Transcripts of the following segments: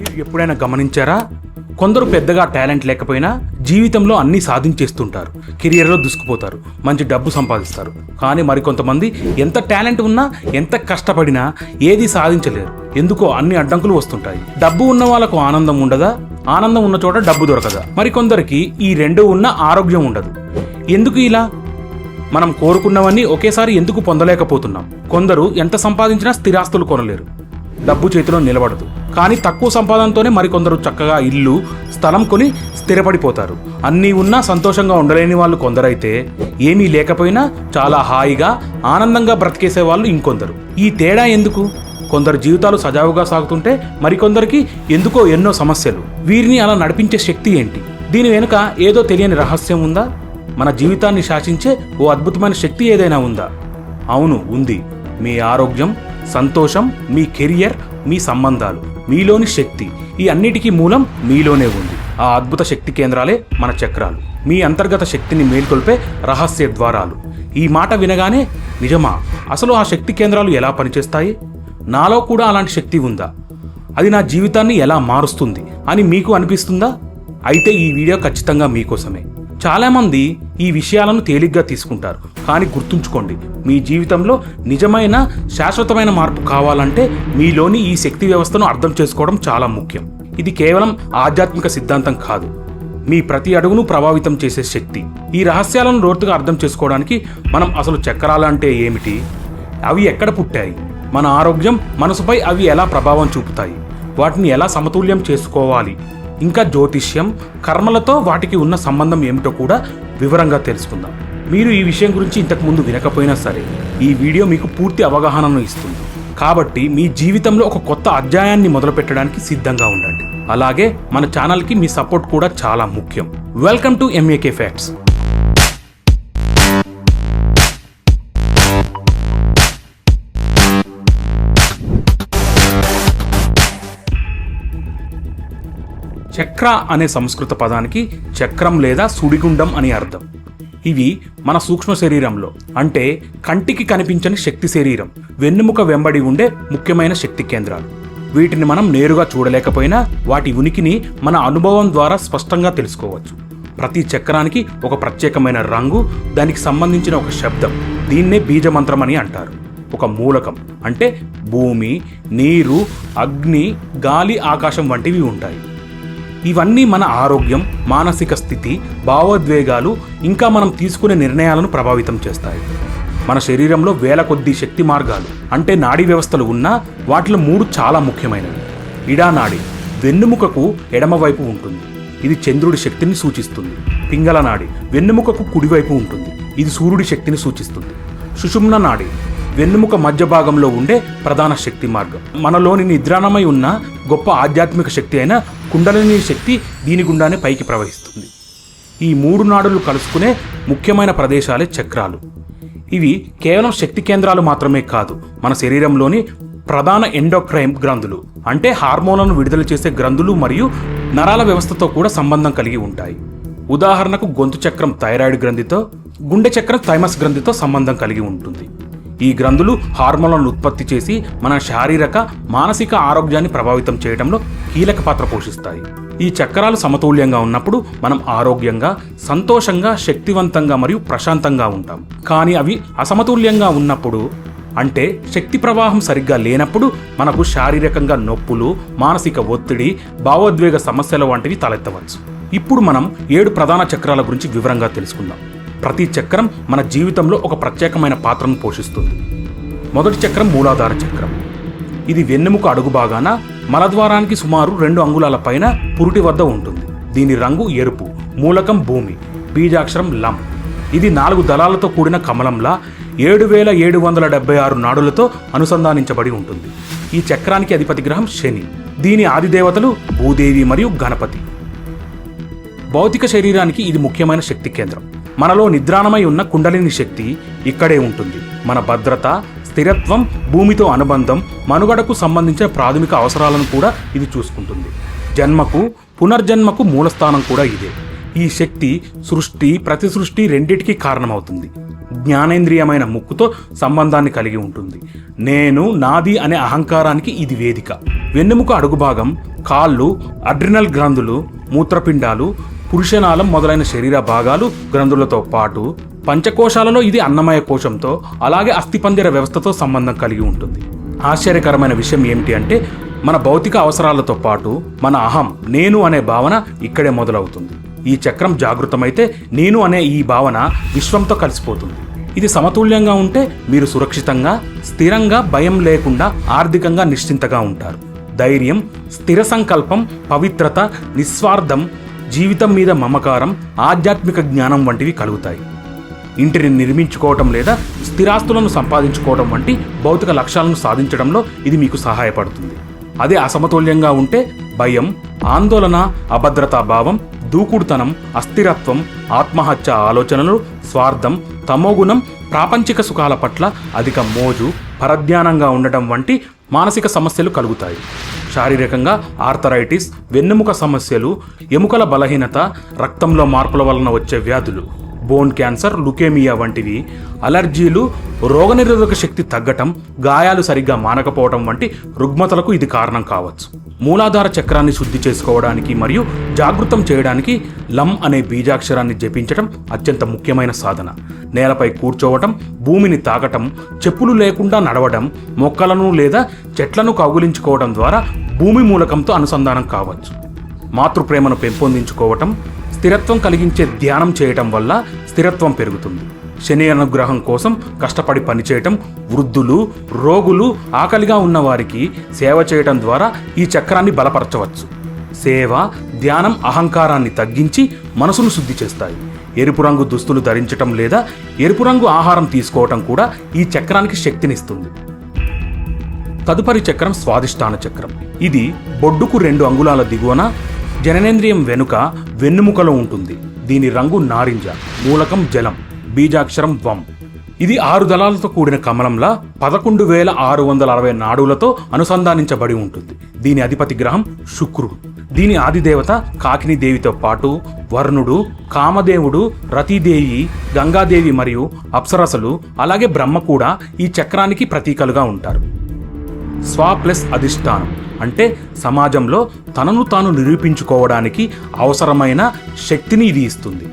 మీరు ఎప్పుడైనా గమనించారా? కొందరు పెద్దగా టాలెంట్ లేకపోయినా జీవితంలో అన్నీ సాధించేస్తుంటారు. కెరియర్లో దుసుకుపోతారు. మంచి డబ్బు సంపాదిస్తారు. కానీ మరికొంతమంది ఎంత టాలెంట్ ఉన్నా ఎంత కష్టపడినా ఏది సాధించలేరు. ఎందుకో అన్ని అడ్డంకులు వస్తుంటాయి. డబ్బు ఉన్న వాళ్ళకు ఆనందం ఉండదా? ఆనందం ఉన్న చోట డబ్బు దొరకదా? మరికొందరికి ఈ రెండు ఉన్న ఆరోగ్యం ఉండదు. ఎందుకు ఇలా? మనం కోరుకున్నవన్నీ ఒకేసారి ఎందుకు పొందలేకపోతున్నాం? కొందరు ఎంత సంపాదించినా స్థిరాస్తులు కొనలేరు. డబ్బు చేతిలో నిలబడదు. కానీ తక్కువ సంపాదనతోనే మరికొందరు చక్కగా ఇల్లు స్థలం కొని స్థిరపడిపోతారు. అన్నీ ఉన్నా సంతోషంగా ఉండలేని వాళ్ళు కొందరైతే ఏమీ లేకపోయినా చాలా హాయిగా ఆనందంగా బ్రతికేసే వాళ్ళు ఇంకొందరు. ఈ తేడా ఎందుకు? కొందరు జీవితాలు సజావుగా సాగుతుంటే మరికొందరికి ఎందుకో ఎన్నో సమస్యలు. వీరిని అలా నడిపించే శక్తి ఏంటి? దీని వెనుక ఏదో తెలియని రహస్యం ఉందా? మన జీవితాన్ని శాసించే ఓ అద్భుతమైన శక్తి ఏదైనా ఉందా? అవును ఉంది. మీ ఆరోగ్యం సంతోషం మీ కెరియర్ మీ సంబంధాలు మీలోని శక్తి ఈ అన్నిటికీ మూలం మీలోనే ఉంది. ఆ అద్భుత శక్తి కేంద్రాలే మన చక్రాలు. మీ అంతర్గత శక్తిని మేల్కొల్పే రహస్య ద్వారాలు. ఈ మాట వినగానే నిజమా అసలు ఆ శక్తి కేంద్రాలు ఎలా పనిచేస్తాయి? నాలో కూడా అలాంటి శక్తి ఉందా? అది నా జీవితాన్ని ఎలా మారుస్తుంది? అని మీకు అనిపిస్తుందా? అయితే ఈ వీడియో ఖచ్చితంగా మీకోసమే. చాలామంది ఈ విషయాలను తేలిగ్గా తీసుకుంటారు. కానీ గుర్తుంచుకోండి మీ జీవితంలో నిజమైన శాశ్వతమైన మార్పు కావాలంటే మీలోని ఈ శక్తి వ్యవస్థను అర్థం చేసుకోవడం చాలా ముఖ్యం. ఇది కేవలం ఆధ్యాత్మిక సిద్ధాంతం కాదు. మీ ప్రతి అడుగును ప్రభావితం చేసే శక్తి. ఈ రహస్యాలను లోతుగా అర్థం చేసుకోవడానికి మనం అసలు చక్రాలు అంటే ఏమిటి? అవి ఎక్కడ పుట్టాయి? మన ఆరోగ్యం మనసుపై అవి ఎలా ప్రభావం చూపుతాయి? వాటిని ఎలా సమతుల్యం చేసుకోవాలి? ఇంకా జ్యోతిష్యం కర్మలతో వాటికి ఉన్న సంబంధం ఏమిటో కూడా వివరంగా తెలుసుకుందాం. మీరు ఈ విషయం గురించి ఇంతకుముందు వినకపోయినా సరే ఈ వీడియో మీకు పూర్తి అవగాహనను ఇస్తుంది. కాబట్టి మీ జీవితంలో ఒక కొత్త అధ్యాయాన్ని మొదలుపెట్టడానికి సిద్ధంగా ఉండండి. అలాగే మన ఛానల్కి మీ సపోర్ట్ కూడా చాలా ముఖ్యం. వెల్కమ్ టు ఎంఏకే ఫ్యాక్ట్స్ చక్ర అనే సంస్కృత పదానికి చక్రం లేదా సుడిగుండం అని అర్థం. ఇవి మన సూక్ష్మ శరీరంలో అంటే కంటికి కనిపించని శక్తి శరీరం వెన్నుముక వెంబడి ఉండే ముఖ్యమైన శక్తి కేంద్రాలు. వీటిని మనం నేరుగా చూడలేకపోయినా వాటి ఉనికిని మన అనుభవం ద్వారా స్పష్టంగా తెలుసుకోవచ్చు. ప్రతి చక్రానికి ఒక ప్రత్యేకమైన రంగు దానికి సంబంధించిన ఒక శబ్దం దీన్నే బీజమంత్రం అని అంటారు. ఒక మూలకం అంటే భూమి నీరు అగ్ని గాలి ఆకాశం వంటివి ఉంటాయి. ఇవన్నీ మన ఆరోగ్యం మానసిక స్థితి భావోద్వేగాలు ఇంకా మనం తీసుకునే నిర్ణయాలను ప్రభావితం చేస్తాయి. మన శరీరంలో వేల కొద్ది శక్తి మార్గాలు అంటే నాడీ వ్యవస్థలు ఉన్నా వాటిలో మూడు చాలా ముఖ్యమైనవి. ఇడానాడి వెన్నుముకకు ఎడమవైపు ఉంటుంది. ఇది చంద్రుడి శక్తిని సూచిస్తుంది. పింగళ నాడి వెన్నుముకకు కుడివైపు ఉంటుంది. ఇది సూర్యుడి శక్తిని సూచిస్తుంది. సుషుమ్న నాడి వెన్నుముక మధ్య భాగంలో ఉండే ప్రధాన శక్తి మార్గం. మనలోని నిద్రాణమై ఉన్న గొప్ప ఆధ్యాత్మిక శక్తి అయిన కుండలిని శక్తి దీని గుండానే పైకి ప్రవహిస్తుంది. ఈ మూడు నాడులు కలుసుకునే ముఖ్యమైన ప్రదేశాలే చక్రాలు. ఇవి కేవలం శక్తి కేంద్రాలు మాత్రమే కాదు మన శరీరంలోని ప్రధాన ఎండోక్రైమ్ గ్రంథులు అంటే హార్మోన్లను విడుదల చేసే గ్రంథులు మరియు నరాల వ్యవస్థతో కూడా సంబంధం కలిగి ఉంటాయి. ఉదాహరణకు గొంతు చక్రం థైరాయిడ్ గ్రంథితో గుండె చక్రం థైమస్ గ్రంథితో సంబంధం కలిగి ఉంటుంది. ఈ గ్రంథులు హార్మోన్లను ఉత్పత్తి చేసి మన శారీరక మానసిక ఆరోగ్యాన్ని ప్రభావితం చేయడంలో కీలక పాత్ర పోషిస్తాయి. ఈ చక్రాలు సమతుల్యంగా ఉన్నప్పుడు మనం ఆరోగ్యంగా సంతోషంగా శక్తివంతంగా మరియు ప్రశాంతంగా ఉంటాం. కానీ అవి అసమతుల్యంగా ఉన్నప్పుడు అంటే శక్తి ప్రవాహం సరిగ్గా లేనప్పుడు మనకు శారీరకంగా నొప్పులు మానసిక ఒత్తిడి భావోద్వేగ సమస్యల వంటివి తలెత్తవచ్చు. ఇప్పుడు మనం ఏడు ప్రధాన చక్రాల గురించి వివరంగా తెలుసుకుందాం. ప్రతి చక్రం మన జీవితంలో ఒక ప్రత్యేకమైన పాత్రను పోషిస్తుంది. మొదటి చక్రం మూలాధార చక్రం. ఇది వెన్నెముక అడుగు భాగాన మలద్వారానికి సుమారు రెండు అంగుళాల పైన పురుటి వద్ద ఉంటుంది. దీని రంగు ఎరుపు మూలకం భూమి బీజాక్షరం లం. ఇది నాలుగు దళాలతో కూడిన కమలంలా ఏడు వేల ఏడు వందల డెబ్బై ఆరు నాడులతో అనుసంధానించబడి ఉంటుంది. ఈ చక్రానికి అధిపతి గ్రహం శని. దీని ఆదిదేవతలు భూదేవి మరియు గణపతి. భౌతిక శరీరానికి ఇది ముఖ్యమైన శక్తి కేంద్రం. మనలో నిద్రాణమై ఉన్న కుండలిని శక్తి ఇక్కడే ఉంటుంది. మన భద్రత స్థిరత్వం భూమితో అనుబంధం మనుగడకు సంబంధించిన ప్రాథమిక అవసరాలను కూడా ఇది చూసుకుంటుంది. జన్మకు పునర్జన్మకు మూలస్థానం కూడా ఇదే. ఈ శక్తి సృష్టి ప్రతి సృష్టి రెండిటికి కారణమవుతుంది. జ్ఞానేంద్రియమైన ముక్కుతో సంబంధాన్ని కలిగి ఉంటుంది. నేను నాది అనే అహంకారానికి ఇది వేదిక. వెన్నెముక అడుగు భాగం కాళ్ళు అడ్రినల్ గ్రంథులు మూత్రపిండాలు పురుషనాళం మొదలైన శరీర భాగాలు గ్రంథులతో పాటు పంచకోశాలలో ఇది అన్నమయ కోశంతో అలాగే అస్థిపంజర వ్యవస్థతో సంబంధం కలిగి ఉంటుంది. ఆశ్చర్యకరమైన విషయం ఏమిటి అంటే మన భౌతిక అవసరాలతో పాటు మన అహం నేను అనే భావన ఇక్కడే మొదలవుతుంది. ఈ చక్రం జాగృతమైతే నేను అనే ఈ భావన విశ్వంతో కలిసిపోతుంది. ఇది సమతుల్యంగా ఉంటే మీరు సురక్షితంగా స్థిరంగా భయం లేకుండా ఆర్థికంగా నిశ్చింతగా ఉంటారు. ధైర్యం స్థిర సంకల్పం పవిత్రత నిస్వార్థం జీవితం మీద మమకారం ఆధ్యాత్మిక జ్ఞానం వంటివి కలుగుతాయి. ఇంటిని నిర్మించుకోవటం లేదా స్థిరాస్తులను సంపాదించుకోవడం వంటి భౌతిక లక్ష్యాలను సాధించడంలో ఇది మీకు సహాయపడుతుంది. అదే అసమతుల్యంగా ఉంటే భయం ఆందోళన అభద్రతా భావం దూకుడుతనం అస్థిరత్వం ఆత్మహత్య ఆలోచనలు స్వార్థం తమోగుణం ప్రాపంచిక సుఖాల పట్ల అధిక మోజు పరజ్ఞానంగా ఉండటం వంటి మానసిక సమస్యలు కలుగుతాయి. శారీరకంగా ఆర్థరైటిస్ వెన్నెముక సమస్యలు ఎముకల బలహీనత రక్తంలో మార్పుల వలన వచ్చే వ్యాధులు. బోన్ క్యాన్సర్ లుకేమియా వంటివి. అలర్జీలు రోగనిరోధక శక్తి తగ్గటం గాయాలు సరిగ్గా మానకపోవటం వంటి రుగ్మతలకు ఇది కారణం కావచ్చు. మూలాధార చక్రాన్ని శుద్ధి చేసుకోవడానికి మరియు జాగృతం చేయడానికి లం అనే బీజాక్షరాన్ని జపించటం అత్యంత ముఖ్యమైన సాధన. నేలపై కూర్చోవటం భూమిని తాకటం చెప్పులు లేకుండా నడవడం మొక్కలను లేదా చెట్లను కౌగులించుకోవడం ద్వారా భూమి మూలకంతో అనుసంధానం కావచ్చు. మాతృప్రేమను పెంపొందించుకోవటం స్థిరత్వం కలిగించే ధ్యానం చేయటం వల్ల స్థిరత్వం పెరుగుతుంది. శని అనుగ్రహం కోసం కష్టపడి పనిచేయటం వృద్ధులు రోగులు ఆకలిగా ఉన్నవారికి సేవ చేయటం ద్వారా ఈ చక్రాన్ని బలపరచవచ్చు. సేవ ధ్యానం అహంకారాన్ని తగ్గించి మనసును శుద్ధి చేస్తాయి. ఎరుపు రంగు దుస్తులు ధరించటం లేదా ఎరుపు రంగు ఆహారం తీసుకోవటం కూడా ఈ చక్రానికి శక్తినిస్తుంది. తదుపరి చక్రం స్వాదిష్టాన చక్రం. ఇది బొడ్డుకు రెండు అంగుళాల దిగువన జననేంద్రియం వెనుక వెన్నుముకలో ఉంటుంది. దీని రంగు నారింజ మూలకం జలం బీజాక్షరం వం. ఇది ఆరు దళాలతో కూడిన కమలంలా పదకొండు వేల ఆరు వందల అరవై నాడులతో అనుసంధానించబడి ఉంటుంది. దీని అధిపతి గ్రహం శుక్రుడు. దీని ఆదిదేవత కాకిని దేవితో పాటు వరుణుడు కామదేవుడు రతీదేవి గంగాదేవి మరియు అప్సరసలు అలాగే బ్రహ్మ కూడా ఈ చక్రానికి ప్రతీకలుగా ఉంటారు. స్వా ప్లస్ అధిష్టానం. అంటే సమాజంలో తనను తాను నిరూపించుకోవడానికి అవసరమైన శక్తిని ఇది ఇస్తుంది.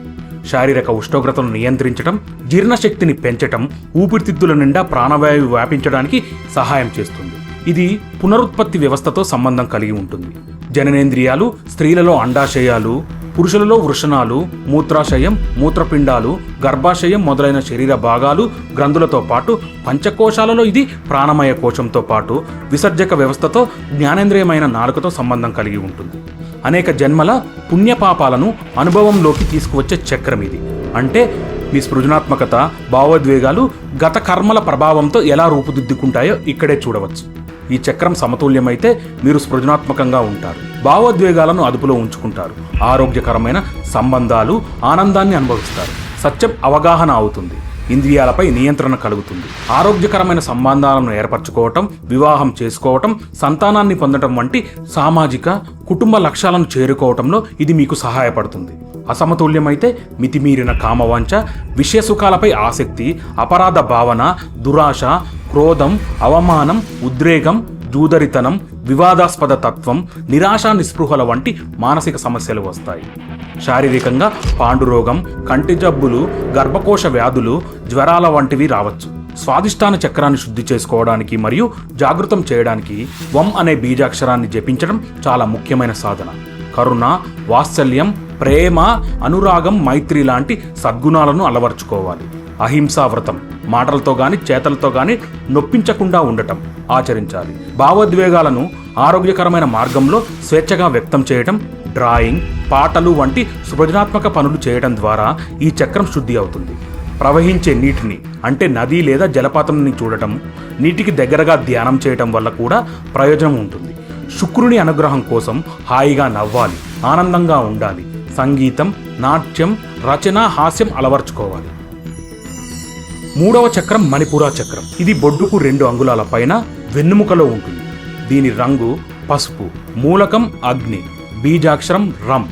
శారీరక ఉష్ణోగ్రతను నియంత్రించడం జీర్ణశక్తిని పెంచటం ఊపిరితిత్తుల నిండా ప్రాణవాయువు వ్యాపించడానికి సహాయం చేస్తుంది. ఇది పునరుత్పత్తి వ్యవస్థతో సంబంధం కలిగి ఉంటుంది. జననేంద్రియాలు స్త్రీలలో అండాశయాలు పురుషులలో వృషణాలు మూత్రాశయం మూత్రపిండాలు గర్భాశయం మొదలైన శరీర భాగాలు గ్రంథులతో పాటు పంచకోశాలలో ఇది ప్రాణమయ కోశంతో పాటు విసర్జక వ్యవస్థతో జ్ఞానేంద్రియమైన నాలుకతో సంబంధం కలిగి ఉంటుంది. అనేక జన్మల పుణ్యపాపాలను అనుభవంలోకి తీసుకువచ్చే చక్రం ఇది. అంటే మీ సృజనాత్మకత భావోద్వేగాలు గత కర్మల ప్రభావంతో ఎలా రూపుదిద్దుకుంటాయో ఇక్కడే చూడవచ్చు. ఈ చక్రం సమతుల్యమైతే మీరు సృజనాత్మకంగా ఉంటారు. భావోద్వేగాలను అదుపులో ఉంచుకుంటారు. ఆరోగ్యకరమైన సంబంధాలు ఆనందాన్ని అనుభవిస్తారు. సత్యం అవగాహన అవుతుంది. ఇంద్రియాలపై నియంత్రణ కలుగుతుంది. ఆరోగ్యకరమైన సంబంధాలను ఏర్పరచుకోవటం వివాహం చేసుకోవటం సంతానాన్ని పొందటం వంటి సామాజిక కుటుంబ లక్ష్యాలను చేరుకోవటంలో ఇది మీకు సహాయపడుతుంది. అసమతుల్యమైతే మితిమీరిన కామవాంఛ విషయసుఖాలపై ఆసక్తి అపరాధ భావన దురాశ క్రోధం అవమానం ఉద్రేగం జూదరితనం వివాదాస్పద తత్వం నిరాశ నిస్పృహల వంటి మానసిక సమస్యలు వస్తాయి. శారీరకంగా పాండురోగం కంటి జబ్బులు గర్భకోశ వ్యాధులు జ్వరాల వంటివి రావచ్చు. స్వాదిష్టాన చక్రాన్ని శుద్ధి చేసుకోవడానికి మరియు జాగృతం చేయడానికి వం అనే బీజాక్షరాన్ని జపించడం చాలా ముఖ్యమైన సాధన. కరుణ వాత్సల్యం ప్రేమ అనురాగం మైత్రి లాంటి సద్గుణాలను అలవర్చుకోవాలి. అహింసా వ్రతం మాటలతో గాని చేతలతో గాని నొప్పించకుండా ఉండటం ఆచరించాలి. భావోద్వేగాలను ఆరోగ్యకరమైన మార్గంలో స్వేచ్ఛగా వ్యక్తం చేయటం డ్రాయింగ్ పాటలు వంటి సృజనాత్మక పనులు చేయడం ద్వారా ఈ చక్రం శుద్ధి అవుతుంది. ప్రవహించే నీటిని అంటే నది లేదా జలపాతంని చూడటం నీటికి దగ్గరగా ధ్యానం చేయటం వల్ల కూడా ప్రయోజనం ఉంటుంది. శుక్రుని అనుగ్రహం కోసం హాయిగా నవ్వాలి ఆనందంగా ఉండాలి. సంగీతం నాట్యం రచన హాస్యం అలవర్చుకోవాలి. మూడవ చక్రం మణిపురా చక్రం. ఇది బొడ్డుకు రెండు అంగుళాల పైన వెన్నుముకలో ఉంటుంది. దీని రంగు పసుపు మూలకం అగ్ని బీజాక్షరం రమ్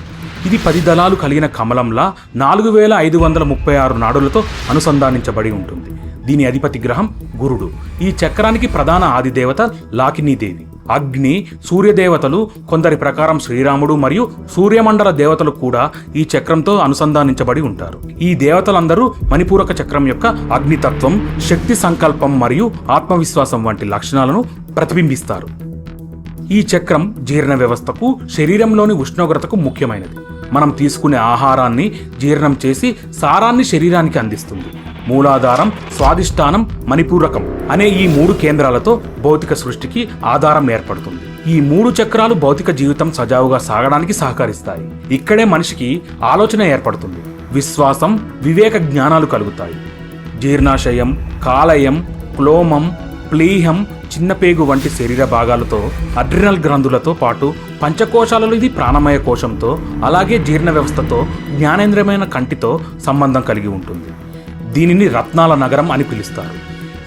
ఇది పది దళాలు కలిగిన కమలంలా నాలుగు వేల ఐదు వందల ముప్పై ఆరు నాడులతో అనుసంధానించబడి ఉంటుంది. దీని అధిపతి గ్రహం గురుడు. ఈ చక్రానికి ప్రధాన ఆదిదేవత లాకినీదేవి. అగ్ని సూర్యదేవతలు కొందరి ప్రకారం శ్రీరాముడు మరియు సూర్యమండల దేవతలు కూడా ఈ చక్రంతో అనుసంధానించబడి ఉంటారు. ఈ దేవతలందరూ మణిపూరక చక్రం యొక్క అగ్నితత్వం శక్తి సంకల్పం మరియు ఆత్మవిశ్వాసం వంటి లక్షణాలను ప్రతిబింబిస్తారు. ఈ చక్రం జీర్ణ వ్యవస్థకు శరీరంలోని ఉష్ణోగ్రతకు ముఖ్యమైనది. మనం తీసుకునే ఆహారాన్ని జీర్ణం చేసి సారాన్ని శరీరానికి అందిస్తుంది. మూలాధారం స్వాదిష్టానం మణిపూరకం అనే ఈ మూడు కేంద్రాలతో భౌతిక సృష్టికి ఆధారం ఏర్పడుతుంది. ఈ మూడు చక్రాలు భౌతిక జీవితం సజావుగా సాగడానికి సహకరిస్తాయి. ఇక్కడే మనిషికి ఆలోచన ఏర్పడుతుంది. విశ్వాసం వివేక జ్ఞానాలు కలుగుతాయి. జీర్ణాశయం కాలయం క్లోమం ప్లీహం చిన్నపేగు వంటి శరీర భాగాలతో అడ్రినల్ గ్రంథులతో పాటు పంచకోశాలలో ఇది ప్రాణమయ కోశంతో అలాగే జీర్ణ వ్యవస్థతో జ్ఞానేంద్రమైన కంటితో సంబంధం కలిగి ఉంటుంది. దీనిని రత్నాల నగరం అని పిలుస్తారు.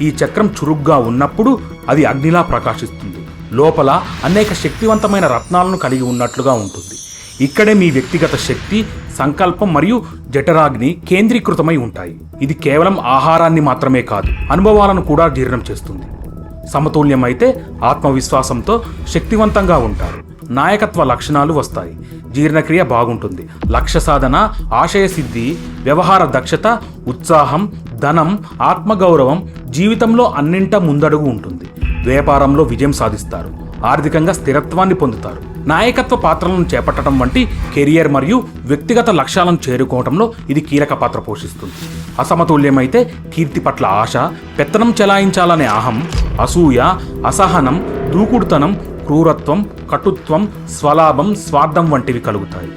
ఈ చక్రం చురుగ్గా ఉన్నప్పుడు అది అగ్నిలా ప్రకాశిస్తుంది. లోపల అనేక శక్తివంతమైన రత్నాలను కలిగి ఉన్నట్లుగా ఉంటుంది. ఇక్కడే మీ వ్యక్తిగత శక్తి సంకల్పం మరియు జఠరాగ్ని కేంద్రీకృతమై ఉంటాయి. ఇది కేవలం ఆహారాన్ని మాత్రమే కాదు అనుభవాలను కూడా జీర్ణం చేస్తుంది. సమతుల్యమైతే ఆత్మవిశ్వాసంతో శక్తివంతంగా ఉంటారు. నాయకత్వ లక్షణాలు వస్తాయి. జీర్ణక్రియ బాగుంటుంది. లక్ష్య సాధన ఆశయ సిద్ధి వ్యవహార దక్షత ఉత్సాహం ధనం ఆత్మగౌరవం జీవితంలో అన్నింట ముందడుగు ఉంటుంది. వ్యాపారంలో విజయం సాధిస్తారు. ఆర్థికంగా స్థిరత్వాన్ని పొందుతారు. నాయకత్వ పాత్రలను చేపట్టడం వంటి కెరియర్ మరియు వ్యక్తిగత లక్ష్యాలను చేరుకోవడంలో ఇది కీలక పాత్ర పోషిస్తుంది. అసమతుల్యమైతే కీర్తి పట్ల ఆశ పెత్తనం చెలాయించాలనే అహం అసూయ అసహనం దూకుడుతనం క్రూరత్వం కటుత్వం స్వలాభం స్వార్థం వంటివి కలుగుతాయి.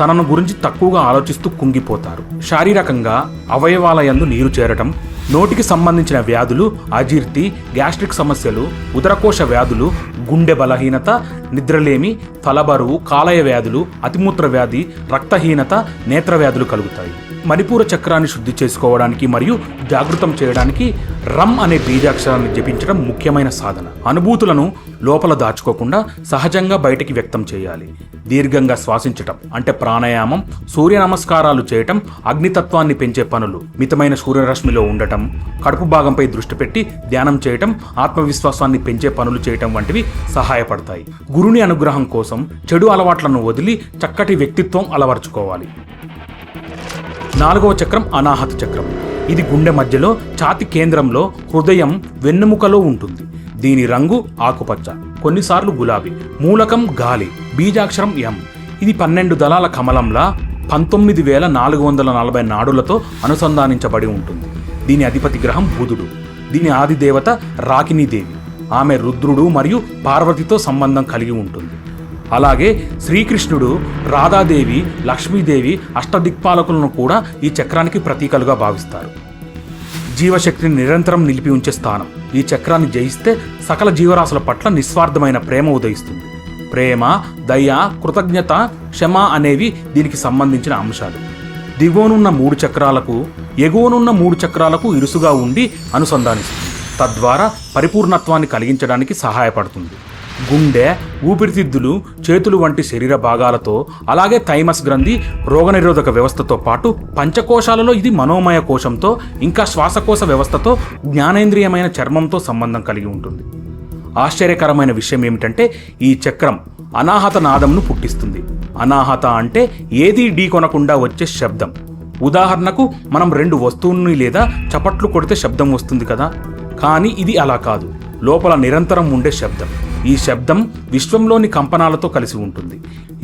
తనను గురించి తక్కువగా ఆలోచిస్తూ కుంగిపోతారు. శారీరకంగా అవయవాలయందు నీరు చేరటం నోటికి సంబంధించిన వ్యాధులు అజీర్తి గ్యాస్ట్రిక్ సమస్యలు ఉదరకోశ వ్యాధులు గుండె బలహీనత నిద్రలేమి ఫలబరువు కాలయ వ్యాధులు అతిమూత్ర వ్యాధి రక్తహీనత నేత్ర వ్యాధులు కలుగుతాయి. మణిపూర చక్రాన్ని శుద్ధి చేసుకోవడానికి మరియు జాగృతం చేయడానికి రమ్ అనే బీజాక్షరాన్ని జపించడం ముఖ్యమైన సాధన. అనుభూతులను లోపల దాచుకోకుండా సహజంగా బయటికి వ్యక్తం చేయాలి. దీర్ఘంగా శ్వాసించటం అంటే ప్రాణాయామం సూర్య నమస్కారాలు చేయటం అగ్నితత్వాన్ని పెంచే పనులు మితమైన సూర్యరశ్మిలో ఉండటం కడుపు భాగంపై దృష్టి పెట్టి ధ్యానం చేయటం ఆత్మవిశ్వాసాన్ని పెంచే పనులు చేయటం వంటివి సహాయపడతాయి. గురుని అనుగ్రహం కోసం చెడు అలవాట్లను వదిలి చక్కటి వ్యక్తిత్వం అలవర్చుకోవాలి. నాలుగవ చక్రం అనాహత చక్రం. ఇది గుండె మధ్యలో ఛాతి కేంద్రంలో హృదయం వెన్నెముకలో ఉంటుంది. దీని రంగు ఆకుపచ్చ కొన్నిసార్లు గులాబీ. మూలకం గాలి బీజాక్షరం ఎం. ఇది పన్నెండు దళాల కమలంలా పంతొమ్మిది వేల నాలుగు వందల నలభై నాడులతో అనుసంధానించబడి ఉంటుంది. దీని అధిపతి గ్రహం బుధుడు. దీని ఆదిదేవత రాకినీదేవి ఆమె రుద్రుడు మరియు పార్వతితో సంబంధం కలిగి ఉంటుంది. అలాగే శ్రీకృష్ణుడు రాధాదేవి లక్ష్మీదేవి అష్టదిక్పాలకులను కూడా ఈ చక్రానికి ప్రతీకలుగా భావిస్తారు. జీవశక్తిని నిరంతరం నిలిపి ఉంచే స్థానం. ఈ చక్రాన్ని జయిస్తే సకల జీవరాశుల పట్ల నిస్వార్థమైన ప్రేమ ఉదయిస్తుంది. ప్రేమ దయ కృతజ్ఞత క్షమ అనేవి దీనికి సంబంధించిన అంశాలు. దిగువనున్న మూడు చక్రాలకు ఎగువనున్న మూడు చక్రాలకు ఇరుసుగా ఉండి అనుసంధానిస్తుంది. తద్వారా పరిపూర్ణత్వాన్ని కలిగించడానికి సహాయపడుతుంది. గుండె ఊపిరితిత్తులు చేతులు వంటి శరీర భాగాలతో అలాగే థైమస్ గ్రంథి రోగనిరోధక వ్యవస్థతో పాటు పంచకోశాలలో ఇది మనోమయ కోశంతో ఇంకా శ్వాసకోశ వ్యవస్థతో జ్ఞానేంద్రియమైన చర్మంతో సంబంధం కలిగి ఉంటుంది. ఆశ్చర్యకరమైన విషయం ఏమిటంటే ఈ చక్రం అనాహత నాదంను పుట్టిస్తుంది. అనాహత అంటే ఏదీ ఢీకొనకుండా వచ్చే శబ్దం. ఉదాహరణకు మనం రెండు వస్తువుల్ని లేదా చపట్లు కొడితే శబ్దం వస్తుంది కదా? కానీ ఇది అలా కాదు. లోపల నిరంతరం ఉండే శబ్దం. ఈ శబ్దం విశ్వంలోని కంపనాలతో కలిసి ఉంటుంది.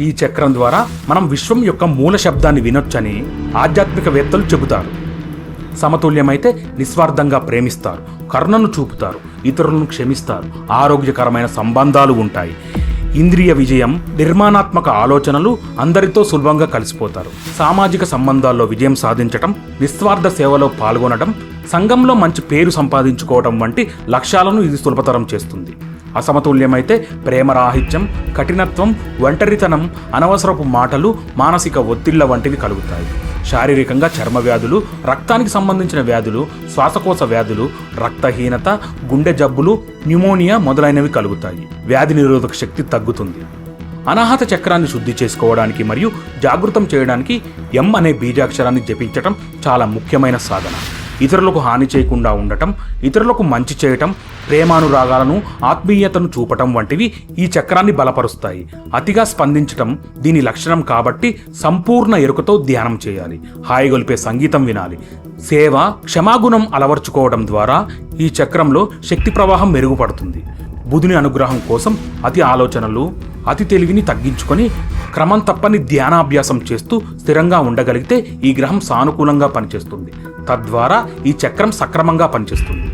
ఈ చక్రం ద్వారా మనం విశ్వం యొక్క మూల శబ్దాన్ని వినొచ్చని ఆధ్యాత్మికవేత్తలు చెబుతారు. సమతుల్యమైతే నిస్వార్థంగా ప్రేమిస్తారు కరుణను చూపుతారు ఇతరులను క్షమిస్తారు ఆరోగ్యకరమైన సంబంధాలు ఉంటాయి. ఇంద్రియ విజయం నిర్మాణాత్మక ఆలోచనలు అందరితో సులభంగా కలిసిపోతారు. సామాజిక సంబంధాల్లో విజయం సాధించటం నిస్వార్థ సేవలో పాల్గొనడం సంఘంలో మంచి పేరు సంపాదించుకోవడం వంటి లక్ష్యాలను ఇది సులభతరం చేస్తుంది. అసమతుల్యమైతే ప్రేమరాహిత్యం కఠినత్వం ఒంటరితనం అనవసరపు మాటలు మానసిక ఒత్తిళ్ళ వంటివి కలుగుతాయి. శారీరకంగా చర్మ వ్యాధులు రక్తానికి సంబంధించిన వ్యాధులు శ్వాసకోశ వ్యాధులు రక్తహీనత గుండె జబ్బులు న్యూమోనియా మొదలైనవి కలుగుతాయి. వ్యాధి నిరోధక శక్తి తగ్గుతుంది. అనాహత చక్రాన్ని శుద్ధి చేసుకోవడానికి మరియు జాగృతం చేయడానికి ఎం అనే బీజాక్షరాన్ని జపించటం చాలా ముఖ్యమైన సాధన. ఇతరులకు హాని చేయకుండా ఉండటం ఇతరులకు మంచి చేయటం ప్రేమానురాగాలను ఆత్మీయతను చూపటం వంటివి ఈ చక్రాన్ని బలపరుస్తాయి. అతిగా స్పందించటం దీని లక్షణం కాబట్టి సంపూర్ణ ఎరుకతో ధ్యానం చేయాలి. హాయిగొలిపే సంగీతం వినాలి. సేవ క్షమాగుణం అలవర్చుకోవడం ద్వారా ఈ చక్రంలో శక్తి ప్రవాహం మెరుగుపడుతుంది. బుధుని అనుగ్రహం కోసం అతి ఆలోచనలు అతి తెలివిని తగ్గించుకొని క్రమం తప్పని ధ్యానాభ్యాసం చేస్తూ స్థిరంగా ఉండగలిగితే ఈ గ్రహం సానుకూలంగా పనిచేస్తుంది. తద్వారా ఈ చక్రం సక్రమంగా పనిచేస్తుంది.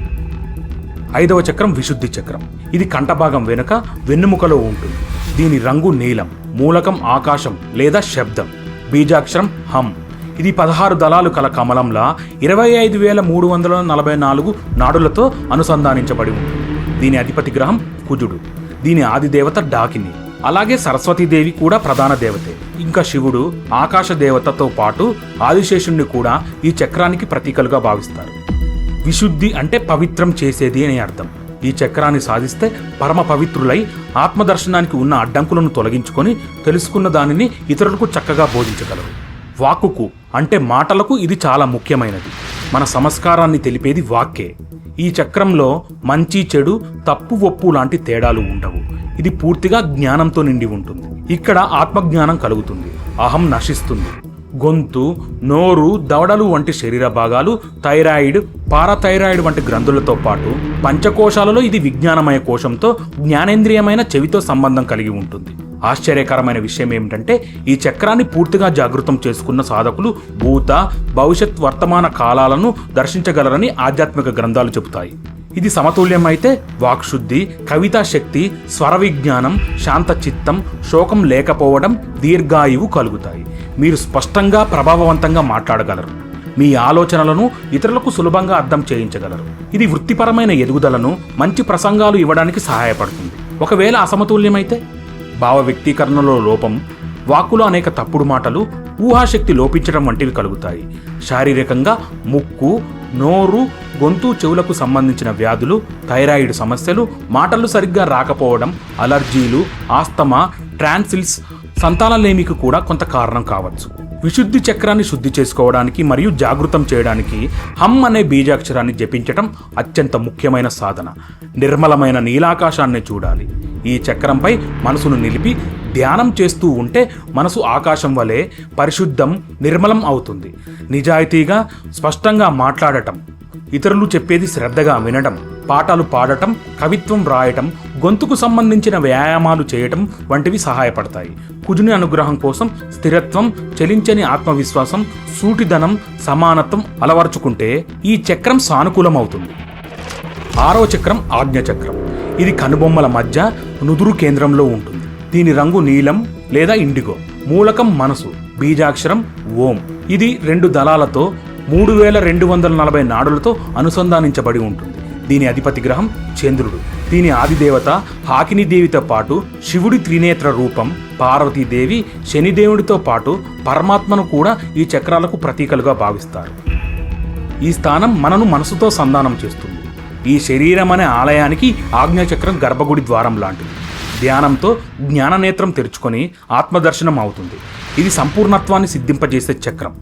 ఐదవ చక్రం విశుద్ధి చక్రం. ఇది కంఠభాగం వెనుక వెన్నుముకలో ఉంటుంది. దీని రంగు నీలం మూలకం ఆకాశం లేదా శబ్దం. బీజాక్షరం హం ఇది పదహారు దళాలు కల కమలంలా ఇరవై ఐదు వేల మూడు వందల నలభై నాలుగు నాడులతో అనుసంధానించబడి ఉంది దీని అధిపతి గ్రహం కుజుడు. దీని ఆదిదేవత డాకిని. అలాగే సరస్వతీదేవి కూడా ప్రధాన దేవతే. ఇంకా శివుడు ఆకాశ దేవతతో పాటు ఆదిశేషుణ్ణి కూడా ఈ చక్రానికి ప్రతీకలుగా భావిస్తారు. విశుద్ధి అంటే పవిత్రం చేసేది అని అర్థం. ఈ చక్రాన్ని సాధిస్తే పరమ పవిత్రులై ఆత్మదర్శనానికి ఉన్న అడ్డంకులను తొలగించుకొని తెలుసుకున్న దానిని ఇతరులకు చక్కగా బోధించగలరు. వాక్కుకు అంటే మాటలకు ఇది చాలా ముఖ్యమైనది. మన సంస్కారాన్ని తెలిపేది వాక్కే. ఈ చక్రంలో మంచి చెడు తప్పు ఒప్పు లాంటి తేడాలు ఉండవు. ఇది పూర్తిగా జ్ఞానంతో నిండి ఉంటుంది. ఇక్కడ ఆత్మజ్ఞానం కలుగుతుంది. అహం నశిస్తుంది. గొంతు నోరు దవడలు వంటి శరీర భాగాలు థైరాయిడ్ పారాథైరాయిడ్ వంటి గ్రంథులతో పాటు పంచకోశాలలో ఇది విజ్ఞానమయ కోశంతో జ్ఞానేంద్రియమైన చెవితో సంబంధం కలిగి ఉంటుంది. ఆశ్చర్యకరమైన విషయం ఏమిటంటే ఈ చక్రాన్ని పూర్తిగా జాగృతం చేసుకున్న సాధకులు భూత భవిష్యత్ వర్తమాన కాలాలను దర్శించగలరని ఆధ్యాత్మిక గ్రంథాలు చెబుతాయి. ఇది సమతుల్యం అయితే వాక్శుద్ధి కవితా శక్తి స్వర విజ్ఞానం శాంత చిత్తం శోకం లేకపోవడం దీర్ఘాయువు కలుగుతాయి. మీరు స్పష్టంగా ప్రభావవంతంగా మాట్లాడగలరు. మీ ఆలోచనలను ఇతరులకు సులభంగా అర్థం చేయించగలరు. ఇది వృత్తిపరమైన ఎదుగుదలను మంచి ప్రసంగాలు ఇవ్వడానికి సహాయపడుతుంది. ఒకవేళ అసమతుల్యమైతే భావ వ్యక్తీకరణలో లోపం వాక్కులో అనేక తప్పుడు మాటలు ఊహాశక్తి లోపించడం వంటివి కలుగుతాయి. శారీరకంగా ముక్కు నోరు గొంతు చెవులకు సంబంధించిన వ్యాధులు థైరాయిడ్ సమస్యలు మాటలు సరిగ్గా రాకపోవడం అలర్జీలు ఆస్తమా ట్రాన్సిల్స్ సంతానలేమికి కూడా కొంత కారణం కావచ్చు. విశుద్ధి చక్రాన్ని శుద్ధి చేసుకోవడానికి మరియు జాగృతం చేయడానికి హమ్ అనే బీజాక్షరాన్ని జపించటం అత్యంత ముఖ్యమైన సాధన. నిర్మలమైన నీలాకాశాన్ని చూడాలి. ఈ చక్రంపై మనసును నిలిపి ధ్యానం చేస్తూ ఉంటే మనసు ఆకాశం వలె పరిశుద్ధం నిర్మలం అవుతుంది. నిజాయితీగా స్పష్టంగా మాట్లాడటం ఇతరులు చెప్పేది శ్రద్ధగా వినడం పాటలు పాడటం కవిత్వం రాయటం గొంతుకు సంబంధించిన వ్యాయామాలు చేయటం వంటివి సహాయపడతాయి. కుజుని అనుగ్రహం కోసం స్థిరత్వం చలించని ఆత్మవిశ్వాసం సూటిదనం సమానత్వం అలవరుచుకుంటే ఈ చక్రం సానుకూలమవుతుంది. ఆరవ చక్రం ఆజ్ఞ చక్రం. ఇది కనుబొమ్మల మధ్య నుదురు కేంద్రంలో ఉంటుంది. దీని రంగు నీలం లేదా ఇండిగో. మూలకం మనసు బీజాక్షరం ఓం. ఇది రెండు దళాలతో మూడు వేల రెండు వందల నలభై నాడులతో అనుసంధానించబడి ఉంటుంది. దీని అధిపతి గ్రహం చంద్రుడు. దీని ఆదిదేవత హాకినీదేవితో పాటు శివుడి త్రినేత్ర రూపం పార్వతీదేవి శనిదేవుడితో పాటు పరమాత్మను కూడా ఈ చక్రాలకు ప్రతీకలుగా భావిస్తారు. ఈ స్థానం మనను మనసుతో సంధానం చేస్తుంది. ఈ శరీరం అనే ఆలయానికి ఆజ్ఞాచక్రం గర్భగుడి ద్వారం లాంటిది. ధ్యానంతో జ్ఞాననేత్రం తెరుచుకొని ఆత్మదర్శనం అవుతుంది. ఇది సంపూర్ణత్వాన్ని సిద్ధింపజేసే చక్రం.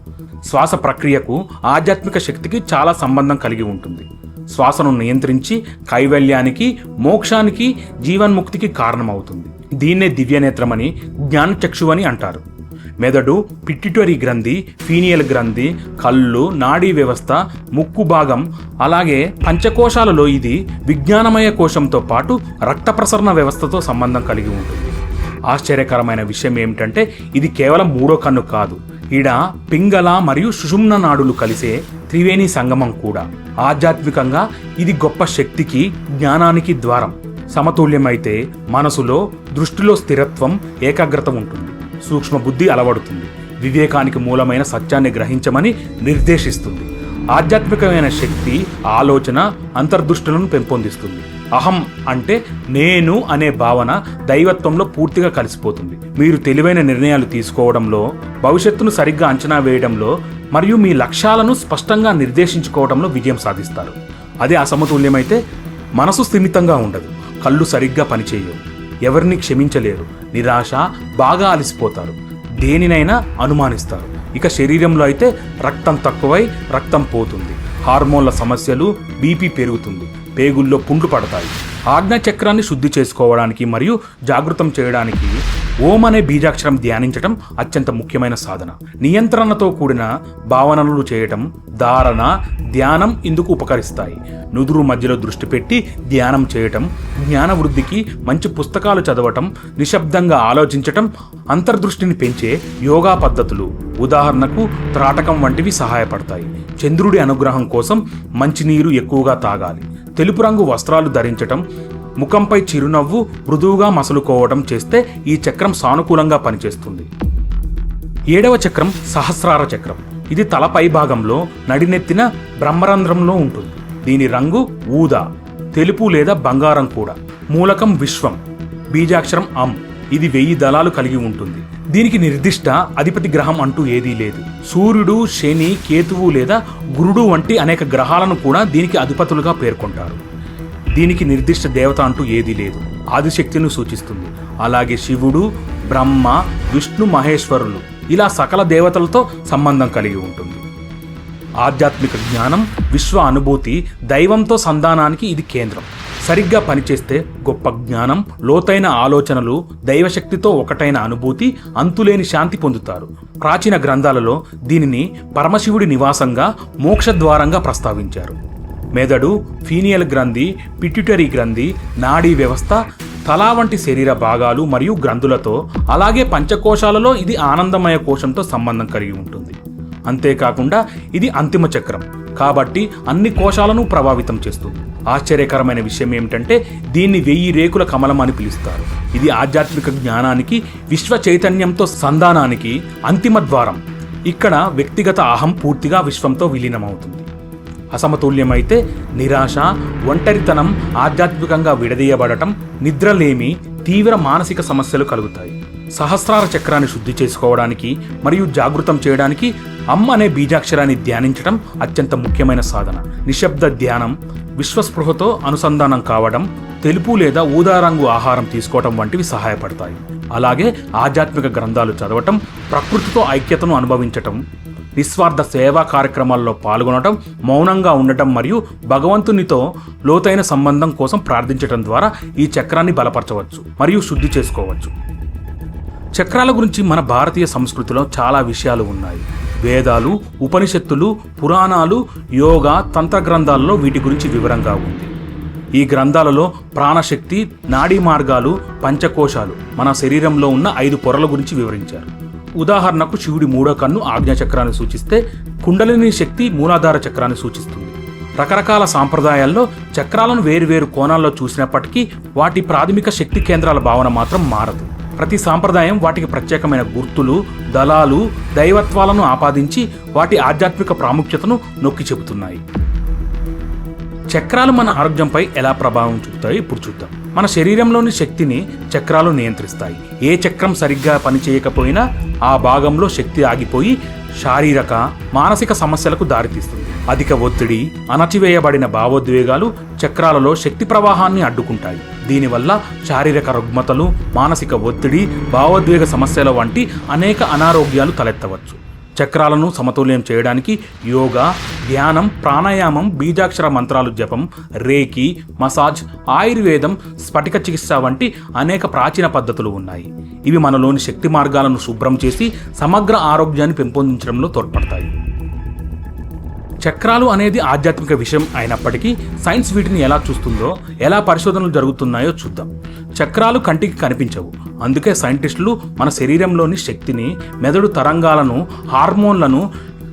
శ్వాస ప్రక్రియకు ఆధ్యాత్మిక శక్తికి చాలా సంబంధం కలిగి ఉంటుంది. శ్వాసను నియంత్రించి కైవల్యానికి మోక్షానికి జీవన్ముక్తికి కారణమవుతుంది. దీన్నే దివ్యనేత్రమని జ్ఞానచక్షు అని అంటారు. మెదడు పిట్యూటరీ గ్రంథి ఫీనియల్ గ్రంథి కళ్ళు నాడీ వ్యవస్థ ముక్కు భాగం అలాగే పంచకోశాలలో ఇది విజ్ఞానమయ కోశంతో పాటు రక్త ప్రసరణ వ్యవస్థతో సంబంధం కలిగి ఉంటుంది. ఆశ్చర్యకరమైన విషయం ఏమిటంటే ఇది కేవలం మూడో కన్ను కాదు. ఈడ పింగళ మరియు సుషుమ్న నాడులు కలిసే త్రివేణి సంగమం కూడా. ఆధ్యాత్మికంగా ఇది గొప్ప శక్తికి జ్ఞానానికి ద్వారం. సమతుల్యమైతే మనసులో దృష్టిలో స్థిరత్వం ఏకాగ్రత ఉంటుంది. సూక్ష్మ బుద్ధి అలవడుతుంది. వివేకానికి మూలమైన సత్యాన్ని గ్రహించమని నిర్దేశిస్తుంది. ఆధ్యాత్మికమైన శక్తి ఆలోచన అంతర్దృష్టులను పెంపొందిస్తుంది. అహం అంటే నేను అనే భావన దైవత్వంలో పూర్తిగా కలిసిపోతుంది. మీరు తెలివైన నిర్ణయాలు తీసుకోవడంలో భవిష్యత్తును సరిగ్గా అంచనా వేయడంలో మరియు మీ లక్ష్యాలను స్పష్టంగా నిర్దేశించుకోవడంలో విజయం సాధిస్తారు. అదే అసమతుల్యమైతే మనసు స్థిమితంగా ఉండదు. కళ్ళు సరిగ్గా పనిచేయవు. ఎవరిని క్షమించలేరు. నిరాశ బాగా అలసిపోతారు. దేనినైనా అనుమానిస్తారు. ఇక శరీరంలో అయితే రక్తం తక్కువై రక్తం పోతుంది. హార్మోన్ల సమస్యలు బీపీ పెరుగుతుంది. పేగుల్లో పుండ్లు పడతాయి. ఆజ్ఞాచక్రాన్ని శుద్ధి చేసుకోవడానికి మరియు జాగృతం చేయడానికి ఓం అనే బీజాక్షరం ధ్యానించటం అత్యంత ముఖ్యమైన సాధన. నియంత్రణతో కూడిన భావనలు చేయటం ధారణ ధ్యానం ఇందుకు ఉపకరిస్తాయి. నుదురు మధ్యలో దృష్టి పెట్టి ధ్యానం చేయటం జ్ఞాన వృద్ధికి మంచి పుస్తకాలు చదవటం నిశ్శబ్దంగా ఆలోచించటం అంతర్దృష్టిని పెంచే యోగా పద్ధతులు ఉదాహరణకు త్రాటకం వంటివి సహాయపడతాయి. చంద్రుడి అనుగ్రహం కోసం మంచినీరు ఎక్కువగా తాగాలి. తెలుపు రంగు వస్త్రాలు ధరించటం ముఖంపై చిరునవ్వు మృదువుగా మసలుకోవడం చేస్తే ఈ చక్రం సానుకూలంగా పనిచేస్తుంది. ఏడవ చక్రం సహస్రార చక్రం. ఇది తలపై భాగంలో నడినెత్తిన బ్రహ్మరంధ్రంలో ఉంటుంది. దీని రంగు ఊదా తెలుపు లేదా బంగారం కూడా. మూలకం విశ్వం బీజాక్షరం అం. ఇది వెయ్యి దళాలు కలిగి ఉంటుంది. దీనికి నిర్దిష్ట అధిపతి గ్రహం అంటూ ఏదీ లేదు. సూర్యుడు శని కేతువు లేదా గురుడు వంటి అనేక గ్రహాలను కూడా దీనికి అధిపతులుగా పేర్కొంటారు. దీనికి నిర్దిష్ట దేవత అంటూ ఏదీ లేదు. ఆదిశక్తిని సూచిస్తుంది. అలాగే శివుడు బ్రహ్మ విష్ణు మహేశ్వరులు ఇలా సకల దేవతలతో సంబంధం కలిగి ఉంటుంది. ఆధ్యాత్మిక జ్ఞానం విశ్వ అనుభూతి దైవంతో సంధానానికి ఇది కేంద్రం. సరిగ్గా పనిచేస్తే గొప్ప జ్ఞానం లోతైన ఆలోచనలు దైవశక్తితో ఒకటైన అనుభూతి అంతులేని శాంతి పొందుతారు. ప్రాచీన గ్రంథాలలో దీనిని పరమశివుడి నివాసంగా మోక్షద్వారంగా ప్రస్తావించారు. మెదడు ఫీనియల్ గ్రంథి పిట్యుటరీ గ్రంథి నాడీ వ్యవస్థ తలా వంటి శరీర భాగాలు మరియు గ్రంథులతో అలాగే పంచకోశాలలో ఇది ఆనందమయ కోశంతో సంబంధం కలిగి ఉంటుంది. అంతేకాకుండా ఇది అంతిమ చక్రం. కాబట్టి అన్ని కోశాలను ప్రభావితం చేస్తుంది. ఆశ్చర్యకరమైన విషయం ఏమిటంటే దీన్ని వెయ్యి రేకుల కమలం అని పిలుస్తారు. ఇది ఆధ్యాత్మిక జ్ఞానానికి విశ్వ చైతన్యంతో సంధానానికి అంతిమ ద్వారం. ఇక్కడ వ్యక్తిగత అహం పూర్తిగా విశ్వంతో విలీనమవుతుంది. అసమతుల్యమైతే నిరాశ ఒంటరితనం ఆధ్యాత్మికంగా విడదీయబడటం నిద్రలేమి తీవ్ర మానసిక సమస్యలు కలుగుతాయి. సహస్రార చక్రాన్ని శుద్ధి చేసుకోవడానికి మరియు జాగృతం చేయడానికి అమ్మ అనే బీజాక్షరాన్ని ధ్యానించడం అత్యంత ముఖ్యమైన సాధన. నిశ్శబ్ద ధ్యానం విశ్వస్పృహతో అనుసంధానం కావడం తెలుపు లేదా ఊదా రంగు ఆహారం తీసుకోవటం వంటివి సహాయపడతాయి. అలాగే ఆధ్యాత్మిక గ్రంథాలు చదవటం ప్రకృతితో ఐక్యతను అనుభవించటం నిస్వార్థ సేవా కార్యక్రమాల్లో పాల్గొనడం మౌనంగా ఉండటం మరియు భగవంతునితో లోతైన సంబంధం కోసం ప్రార్థించటం ద్వారా ఈ చక్రాన్ని బలపరచవచ్చు మరియు శుద్ధి చేసుకోవచ్చు. చక్రాల గురించి మన భారతీయ సంస్కృతిలో చాలా విషయాలు ఉన్నాయి. వేదాలు ఉపనిషత్తులు పురాణాలు యోగా తంత్ర గ్రంథాలలో వీటి గురించి వివరంగా ఉంది. ఈ గ్రంథాలలో ప్రాణశక్తి నాడీ మార్గాలు పంచకోశాలు మన శరీరంలో ఉన్న ఐదు పొరల గురించి వివరించారు. ఉదాహరణకు శివుడి మూడో కన్ను ఆజ్ఞాచక్రాన్ని సూచిస్తే కుండలిని శక్తి మూలాధార చక్రాన్ని సూచిస్తుంది. రకరకాల సాంప్రదాయాల్లో చక్రాలను వేరువేరు కోణాల్లో చూసినప్పటికీ వాటి ప్రాథమిక శక్తి కేంద్రాల భావన మాత్రం మారదు. ప్రతి సాంప్రదాయం వాటికి ప్రత్యేకమైన గుర్తులు దళాలు దైవత్వాలను ఆపాదించి వాటి ఆధ్యాత్మిక ప్రాముఖ్యతను నొక్కి చెబుతున్నాయి. చక్రాలు మన ఆరోగ్యంపై ఎలా ప్రభావం చూపుతాయో ఇప్పుడు చూద్దాం. మన శరీరంలోని శక్తిని చక్రాలు నియంత్రిస్తాయి. ఏ చక్రం సరిగ్గా పనిచేయకపోయినా ఆ భాగంలో శక్తి ఆగిపోయి శారీరక మానసిక సమస్యలకు దారితీస్తుంది. అధిక ఒత్తిడి అణచివేయబడిన భావోద్వేగాలు చక్రాలలో శక్తి ప్రవాహాన్ని అడ్డుకుంటాయి. దీనివల్ల శారీరక రుగ్మతలు మానసిక ఒత్తిడి భావోద్వేగ సమస్యల వంటి అనేక అనారోగ్యాలు తలెత్తవచ్చు. చక్రాలను సమతుల్యం చేయడానికి యోగా ధ్యానం ప్రాణాయామం బీజాక్షర మంత్రాలు జపం రేకి మసాజ్ ఆయుర్వేదం స్ఫటిక చికిత్స వంటి అనేక ప్రాచీన పద్ధతులు ఉన్నాయి. ఇవి మనలోని శక్తి మార్గాలను శుభ్రం చేసి సమగ్ర ఆరోగ్యాన్ని పెంపొందించడంలో తోడ్పడతాయి. చక్రాలు అనేది ఆధ్యాత్మిక విషయం అయినప్పటికీ సైన్స్ వీటిని ఎలా చూస్తుందో ఎలా పరిశోధనలు జరుగుతున్నాయో చూద్దాం. చక్రాలు కంటికి కనిపించవు. అందుకే సైంటిస్టులు మన శరీరంలోని శక్తిని మెదడు తరంగాలను హార్మోన్లను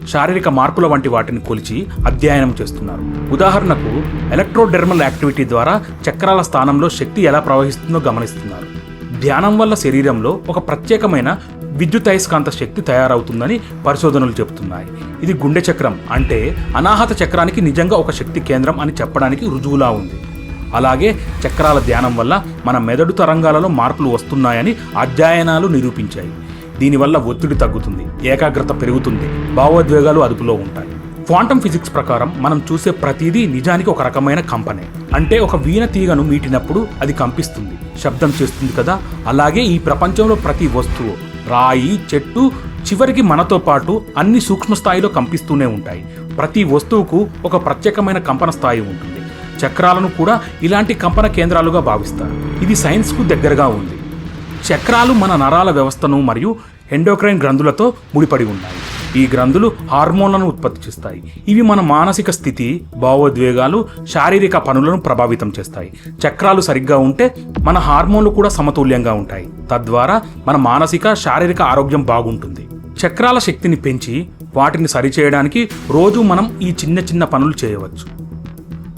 శారీరక మార్పుల వంటి వాటిని కొలిచి అధ్యయనం చేస్తున్నారు. ఉదాహరణకు ఎలక్ట్రోడెర్మల్ యాక్టివిటీ ద్వారా చక్రాల స్థానంలో శక్తి ఎలా ప్రవహిస్తుందో గమనిస్తున్నారు. ధ్యానం వల్ల శరీరంలో ఒక ప్రత్యేకమైన విద్యుతయస్కాంత శక్తి తయారవుతుందని పరిశోధనలు చెబుతున్నాయి. ఇది గుండె చక్రం అంటే అనాహత చక్రానికి నిజంగా ఒక శక్తి కేంద్రం అని చెప్పడానికి రుజువులా ఉంది. అలాగే చక్రాల ధ్యానం వల్ల మన మెదడు తరంగాలలో మార్పులు వస్తున్నాయని అధ్యయనాలు నిరూపించాయి. దీనివల్ల ఒత్తిడి తగ్గుతుంది ఏకాగ్రత పెరుగుతుంది భావోద్వేగాలు అదుపులో ఉంటాయి. క్వాంటమ్ ఫిజిక్స్ ప్రకారం మనం చూసే ప్రతిదీ నిజానికి ఒక రకమైన కంపనే. అంటే ఒక వీణ తీగను మీటినప్పుడు అది కంపిస్తుంది శబ్దం చేస్తుంది కదా? అలాగే ఈ ప్రపంచంలో ప్రతి వస్తువు రాయి చెట్టు చివరికి మనతో పాటు అన్ని సూక్ష్మ స్థాయిలో కంపిస్తూనే ఉంటాయి. ప్రతి వస్తువుకు ఒక ప్రత్యేకమైన కంపన స్థాయి ఉంటుంది. చక్రాలను కూడా ఇలాంటి కంపన కేంద్రాలుగా భావిస్తారు. ఇది సైన్స్కు దగ్గరగా ఉంది. చక్రాలు మన నరాల వ్యవస్థను మరియు ఎండోక్రైన్ గ్రంథులతో ముడిపడి ఉన్నాయి. ఈ గ్రంథులు హార్మోన్లను ఉత్పత్తి చేస్తాయి. ఇవి మన మానసిక స్థితి భావోద్వేగాలు శారీరక పనులను ప్రభావితం చేస్తాయి. చక్రాలు సరిగ్గా ఉంటే మన హార్మోన్లు కూడా సమతుల్యంగా ఉంటాయి. తద్వారా మన మానసిక శారీరక ఆరోగ్యం బాగుంటుంది. చక్రాల శక్తిని పెంచి వాటిని సరిచేయడానికి రోజు మనం ఈ చిన్న చిన్న పనులు చేయవచ్చు.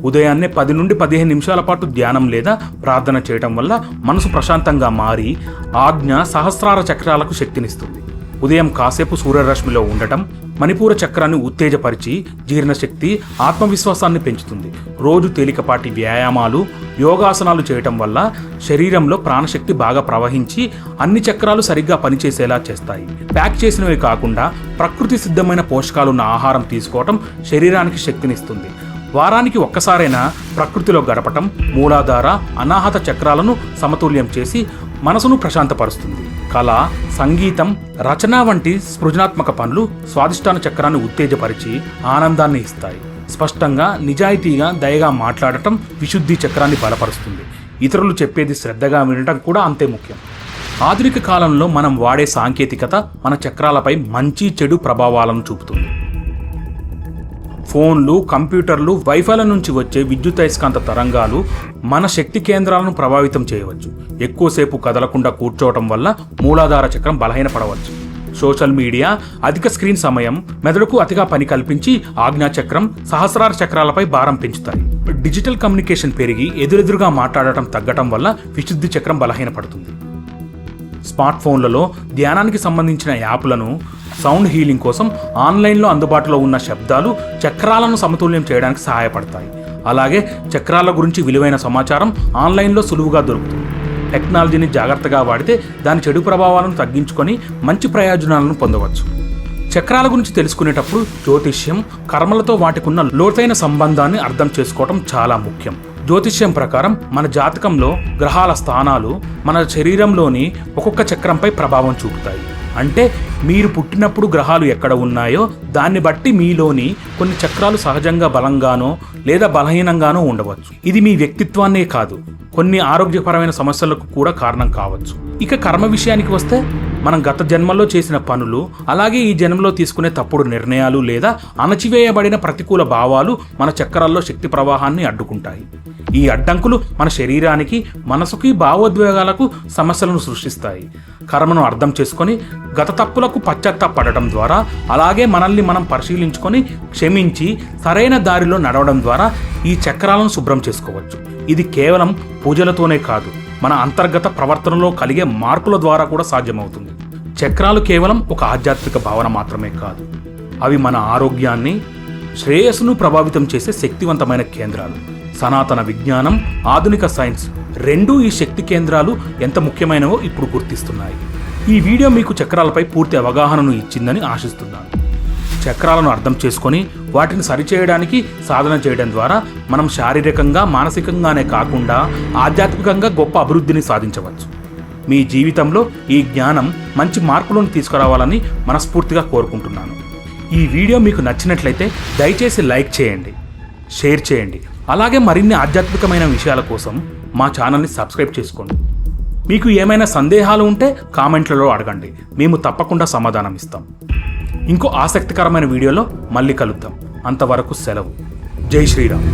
ఉదయాన్నే పది నుండి పదిహేను నిమిషాల పాటు ధ్యానం లేదా ప్రార్థన చేయటం వల్ల మనసు ప్రశాంతంగా మారి ఆజ్ఞ సహస్రార చక్రాలకు శక్తినిస్తుంది. ఉదయం కాసేపు సూర్యరశ్మిలో ఉండటం మణిపూర చక్రాన్ని ఉత్తేజపరిచి జీర్ణశక్తి ఆత్మవిశ్వాసాన్ని పెంచుతుంది. రోజు తేలికపాటి వ్యాయామాలు యోగాసనాలు చేయటం వల్ల శరీరంలో ప్రాణశక్తి బాగా ప్రవహించి అన్ని చక్రాలు సరిగ్గా పనిచేసేలా చేస్తాయి. ప్యాక్ చేసినవి కాకుండా ప్రకృతి సిద్ధమైన పోషకాలున్న ఆహారం తీసుకోవటం శరీరానికి శక్తినిస్తుంది. వారానికి ఒక్కసారైనా ప్రకృతిలో గడపటం మూలాధార అనాహత చక్రాలను సమతుల్యం చేసి మనసును ప్రశాంతపరుస్తుంది. కళ సంగీతం రచన వంటి సృజనాత్మక పనులు స్వాదిష్టాన చక్రాన్ని ఉత్తేజపరిచి ఆనందాన్ని ఇస్తాయి. స్పష్టంగా నిజాయితీగా దయగా మాట్లాడటం విశుద్ధి చక్రాన్ని బలపరుస్తుంది. ఇతరులు చెప్పేది శ్రద్ధగా వినటం కూడా అంతే ముఖ్యం. ఆధునిక కాలంలో మనం వాడే సాంకేతికత మన చక్రాలపై మంచి చెడు ప్రభావాలను చూపుతుంది. ఫోన్లు కంప్యూటర్లు వైఫైల నుంచి వచ్చే విద్యుదయస్కాంత తరంగాలు మన శక్తి కేంద్రాలను ప్రభావితం చేయవచ్చు. ఎక్కువసేపు కదలకుండా కూర్చోవటం వల్ల మూలాధార చక్రం బలహీనపడవచ్చు. సోషల్ మీడియా అధిక స్క్రీన్ సమయం మెదడుకు అతిగా పని కల్పించి ఆజ్ఞాచక్రం సహస్రార చక్రాలపై భారం పెంచుతాయి. డిజిటల్ కమ్యూనికేషన్ పెరిగి ఎదురెదురుగా మాట్లాడటం తగ్గటం వల్ల విశుద్ధి చక్రం బలహీనపడుతుంది. స్మార్ట్ ఫోన్లలో ధ్యానానికి సంబంధించిన యాప్లను సౌండ్ హీలింగ్ కోసం ఆన్లైన్లో అందుబాటులో ఉన్న శబ్దాలు చక్రాలను సమతుల్యం చేయడానికి సహాయపడతాయి. అలాగే చక్రాల గురించి విలువైన సమాచారం ఆన్లైన్లో సులువుగా దొరుకుతుంది. టెక్నాలజీని జాగ్రత్తగా వాడితే దాని చెడు ప్రభావాలను తగ్గించుకొని మంచి ప్రయోజనాలను పొందవచ్చు. చక్రాల గురించి తెలుసుకునేటప్పుడు జ్యోతిష్యం కర్మలతో వాటికున్న లోతైన సంబంధాన్ని అర్థం చేసుకోవటం చాలా ముఖ్యం. జ్యోతిష్యం ప్రకారం మన జాతకంలో గ్రహాల స్థానాలు మన శరీరంలోని ఒక్కొక్క చక్రంపై ప్రభావం చూపుతాయి. అంటే మీరు పుట్టినప్పుడు గ్రహాలు ఎక్కడ ఉన్నాయో దాన్ని బట్టి మీలోని కొన్ని చక్రాలు సహజంగా బలంగానో లేదా బలహీనంగానో ఉండవచ్చు. ఇది మీ వ్యక్తిత్వాన్నే కాదు కొన్ని ఆరోగ్యపరమైన సమస్యలకు కూడా కారణం కావచ్చు. ఇక కర్మ విషయానికి వస్తే మనం గత జన్మలో చేసిన పనులు అలాగే ఈ జన్మలో తీసుకునే తప్పుడు నిర్ణయాలు లేదా అణచివేయబడిన ప్రతికూల భావాలు మన చక్రాల్లో శక్తి ప్రవాహాన్ని అడ్డుకుంటాయి. ఈ అడ్డంకులు మన శరీరానికి మనసుకి భావోద్వేగాలకు సమస్యలను సృష్టిస్తాయి. కర్మను అర్థం చేసుకొని గత తప్పులకు పశ్చాత్తాపడటం ద్వారా అలాగే మనల్ని మనం పరిశీలించుకొని క్షమించి సరైన దారిలో నడవడం ద్వారా ఈ చక్రాలను శుభ్రం చేసుకోవచ్చు. ఇది కేవలం పూజలతోనే కాదు మన అంతర్గత ప్రవర్తనలో కలిగే మార్పుల ద్వారా కూడా సాధ్యమవుతుంది. చక్రాలు కేవలం ఒక ఆధ్యాత్మిక భావన మాత్రమే కాదు. అవి మన ఆరోగ్యాన్ని శ్రేయస్సును ప్రభావితం చేసే శక్తివంతమైన కేంద్రాలు. సనాతన విజ్ఞానం ఆధునిక సైన్స్ రెండూ ఈ శక్తి కేంద్రాలు ఎంత ముఖ్యమైనవో ఇప్పుడు గుర్తిస్తున్నాయి. ఈ వీడియో మీకు చక్రాలపై పూర్తి అవగాహనను ఇచ్చిందని ఆశిస్తున్నాను. చక్రాలను అర్థం చేసుకొని వాటిని సరిచేయడానికి సాధన చేయడం ద్వారా మనం శారీరకంగా మానసికంగానే కాకుండా ఆధ్యాత్మికంగా గొప్ప అభివృద్ధిని సాధించవచ్చు. మీ జీవితంలో ఈ జ్ఞానం మంచి మార్పులను తీసుకురావాలని మనస్ఫూర్తిగా కోరుకుంటున్నాను. ఈ వీడియో మీకు నచ్చినట్లయితే దయచేసి లైక్ చేయండి షేర్ చేయండి. అలాగే మరిన్ని ఆధ్యాత్మికమైన విషయాల కోసం మా ఛానల్ని సబ్స్క్రైబ్ చేసుకోండి. మీకు ఏమైనా సందేహాలు ఉంటే కామెంట్లలో అడగండి. మేము తప్పకుండా సమాధానం ఇస్తాం. ఇంకో ఆసక్తికరమైన వీడియోలో మళ్ళీ కలుద్దాం. అంతవరకు సెలవు. జై శ్రీరామ్.